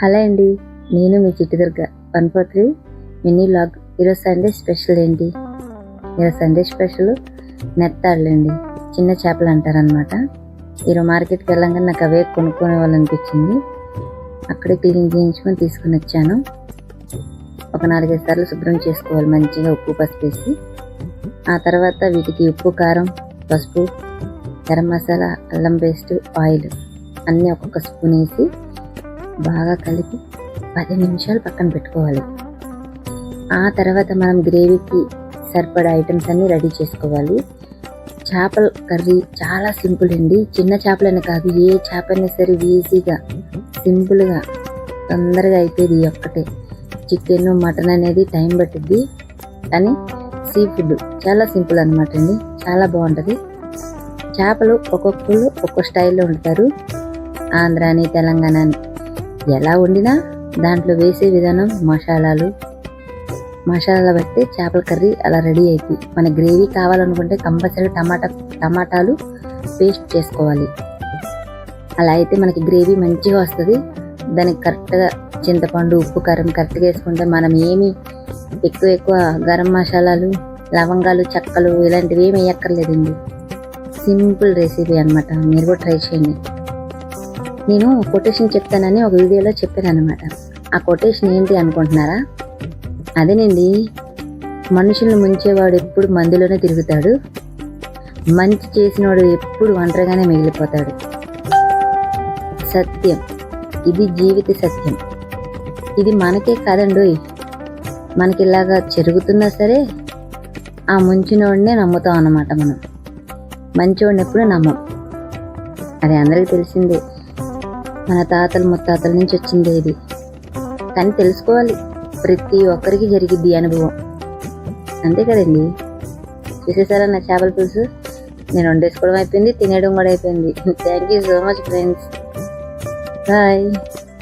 Hello అండి నేను మీ Chittudurga. One four three mini vlog. ఈరోజు సండే స్పెషల్ ఏంటి? ఈరోజు సండే స్పెషల్ నెత్తాళ్ళండి. చిన్న చేపలు అంటారనమాట ఈరోజు మార్కెట్కి వెళ్ళంగానే నాకు అవే కొనుక్కోవాలనిపించింది అక్కడే క్లీన్ చేయించుకొని తీసుకుని వచ్చాను. ఒక నాలుగైదు సార్లు శుభ్రం చేసుకోవాలి మంచిగా ఉప్పు పసుపు వేసి. ఆ తర్వాత వీటికి ఉప్పు కారం పసుపు గరం మసాలా అల్లం పేస్ట్ ఆయిల్ అన్నీ ఒక్కొక్క స్పూన్ వేసి బాగా కలిపి పది నిమిషాలు పక్కన పెట్టుకోవాలి. ఆ తర్వాత మనం గ్రేవీకి సరిపడా ఐటమ్స్ అన్నీ రెడీ చేసుకోవాలి. చేపల కర్రీ చాలా సింపుల్ అండి. చిన్న చేపలని కాదు ఏ చేపైనా సరే ఈజీగా సింపుల్గా తొందరగా అయిపోయేది ఒక్కటే. చికెన్ మటన్ అనేది టైం పట్టుద్ది. కానీ సీ ఫుడ్ చాలా సింపుల్ అనమాట అండి. చాలా బాగుంటుంది. చేపలు ఒక్కొక్కరు ఒక్కొక్క స్టైల్లో ఉంటారు ఆంధ్ర అని తెలంగాణ అని ఎలా వండినా దాంట్లో వేసే విధానం మసాలాలు. మసాలా బట్టి చేపల కర్రీ అలా రెడీ అవుతుంది మన గ్రేవీ కావాలనుకుంటే కంపల్సరీ టమాటా టమాటాలు పేస్ట్ చేసుకోవాలి. అలా అయితే మనకి గ్రేవీ మంచిగా వస్తుంది. దానికి కరెక్ట్గా చింతపండు ఉప్పు కారం కరెక్ట్గా వేసుకుంటే మనం ఏమి ఎక్కువ ఎక్కువ గరం మసాలాలు లవంగాలు చెక్కలు ఇలాంటివి ఏమి వేయక్కర్లేదండి. సింపుల్ రెసిపీ అన్నమాట. మీరు కూడా ట్రై చేయండి. నేను కొటేషన్ చెప్తానని ఒక వీడియోలో చెప్పాను అనమాట ఆ కొటేషన్ ఏంటి అనుకుంటున్నారా? అదేనండి. మనుషులను ముంచేవాడు ఎప్పుడు మందులోనే తిరుగుతాడు. మంచి చేసినవాడు ఎప్పుడు ఒంటరిగానే మిగిలిపోతాడు. సత్యం. ఇది జీవిత సత్యం. ఇది మనకే కాదండి మనకి ఇలాగా జరుగుతున్నా సరే ఆ ముంచినోడినే నమ్ముతాం అన్నమాట మనం. మంచివాడిని ఎప్పుడు నమ్మం. అది అందరికీ తెలిసిందే. మన తాతలు ముత్తాతల నుంచి వచ్చింది ఇది. కానీ తెలుసుకోవాలి. ప్రతి ఒక్కరికి జరిగిద్ది అనుభవం. అంతే కదండి? చూసేసారా నా చేపల పులుసు? నేను వండేసుకోవడం అయిపోయింది తినేయడం కూడా అయిపోయింది. Thank you so much friends bye